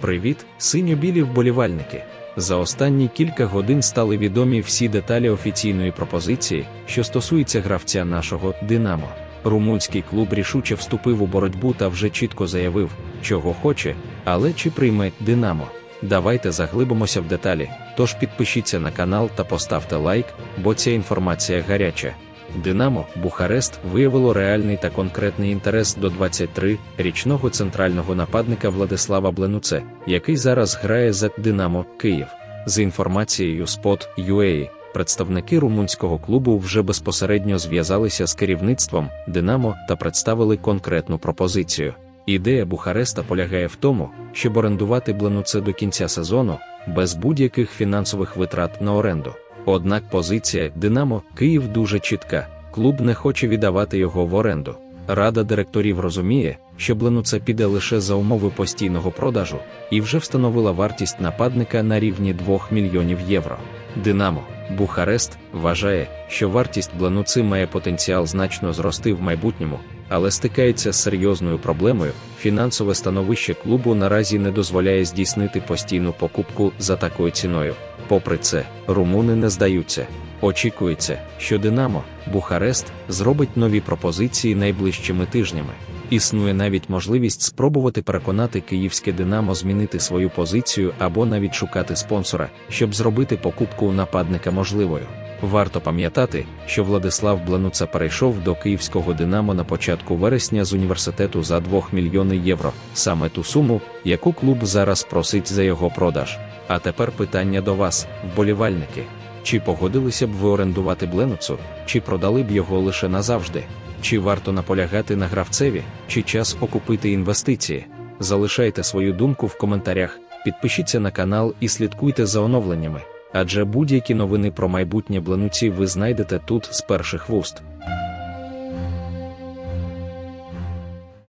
Привіт, синьо-білі вболівальники! За останні кілька годин стали відомі всі деталі офіційної пропозиції, що стосується гравця нашого Динамо. Румунський клуб рішуче вступив у боротьбу та вже чітко заявив, чого хоче, але чи прийме Динамо. Давайте заглибимося в деталі. Тож підпишіться на канал та поставте лайк, бо ця інформація гаряча. Динамо Бухарест виявило реальний та конкретний інтерес до 23-річного центрального нападника Владислава Бленуце, який зараз грає за Динамо Київ. За інформацією Spot.ua, представники румунського клубу вже безпосередньо зв'язалися з керівництвом Динамо та представили конкретну пропозицію. Ідея Бухареста полягає в тому, щоб орендувати Бленуце до кінця сезону без будь-яких фінансових витрат на оренду. Однак позиція Динамо Київ дуже чітка. Клуб не хоче віддавати його в оренду. Рада директорів розуміє, що Бленуце піде лише за умови постійного продажу і вже встановила вартість нападника на рівні 2 мільйонів євро. Динамо Бухарест вважає, що вартість Бленуци має потенціал значно зрости в майбутньому, але стикається з серйозною проблемою. Фінансове становище клубу наразі не дозволяє здійснити постійну покупку за такою ціною. Попри це, румуни не здаються. Очікується, що Динамо Бухарест зробить нові пропозиції найближчими тижнями. Існує навіть можливість спробувати переконати київське Динамо змінити свою позицію або навіть шукати спонсора, щоб зробити покупку нападника можливою. Варто пам'ятати, що Владислав Бленуца перейшов до київського Динамо на початку вересня з університету за 2 мільйони євро, саме ту суму, яку клуб зараз просить за його продаж. А тепер питання до вас, вболівальники. Чи погодилися б ви орендувати Бленуцу, чи продали б його лише назавжди? Чи варто наполягати на гравцеві, чи час окупити інвестиції? Залишайте свою думку в коментарях, підпишіться на канал і слідкуйте за оновленнями, адже будь-які новини про майбутнє Бленуці ви знайдете тут з перших вуст.